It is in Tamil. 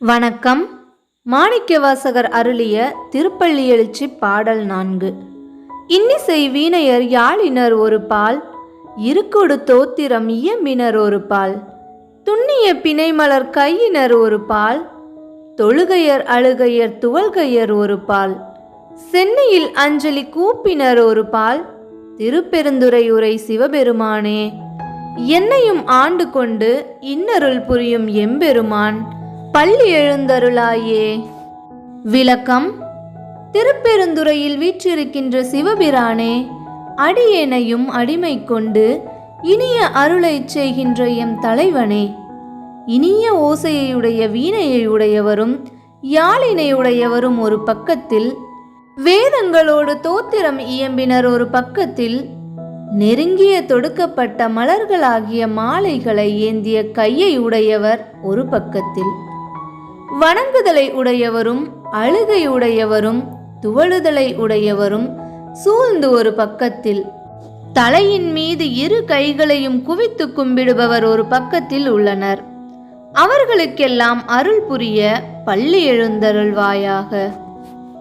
வணக்கம். மாணிக்கவாசகர் அருளிய திருப்பள்ளி எழுச்சி பாடல் நான்கு. இன்னிசை வீணையர் யாழினர் ஒரு பால் இருக்கொடு தோத்திரம் இயம்பினர் ஒரு பால் துண்ணிய பிணைமலர் கையினர் ஒரு பால் தொழுகையர் அழுகையர் துவல்கையர் ஒரு பால் சென்னையில் அஞ்சலி கூப்பினர் ஒரு பால் திருப்பெருந்துறையுரை சிவபெருமானே என்னையும் ஆண்டு கொண்டு இன்னருள் புரியும் எம்பெருமான் பள்ளி எழுந்தருளாயே. விளக்கம் திருப்பெருந்துறையில் வீற்றிருக்கின்ற சிவபிரானே அடியேனையும் அடிமை கொண்டு இனிய அருளைச் செய்கின்ற எம் தலைவனே. இனிய ஓசையுடைய வீணையை உடையவரும் யாழினை உடையவரும் ஒரு பக்கத்தில் வேதங்களோடு தோத்திரம் இயம்பினர் ஒரு பக்கத்தில் நெருங்கிய தொடுக்கப்பட்ட மலர்களாகிய மாலைகளை ஏந்திய கையை உடையவர் ஒரு பக்கத்தில். வணங்குதலை உடையவரும் அழுகை உடையவரும் துவழுதலை உடையவரும் சூழ்ந்து ஒரு பக்கத்தில் தலையின் மீது இரு கைகளையும் குவித்து கும்பிடுபவர் ஒரு பக்கத்தில் உள்ளனர். அவர்களுக்கெல்லாம் அருள் புரிய பள்ளி எழுந்தருள்வாயாக.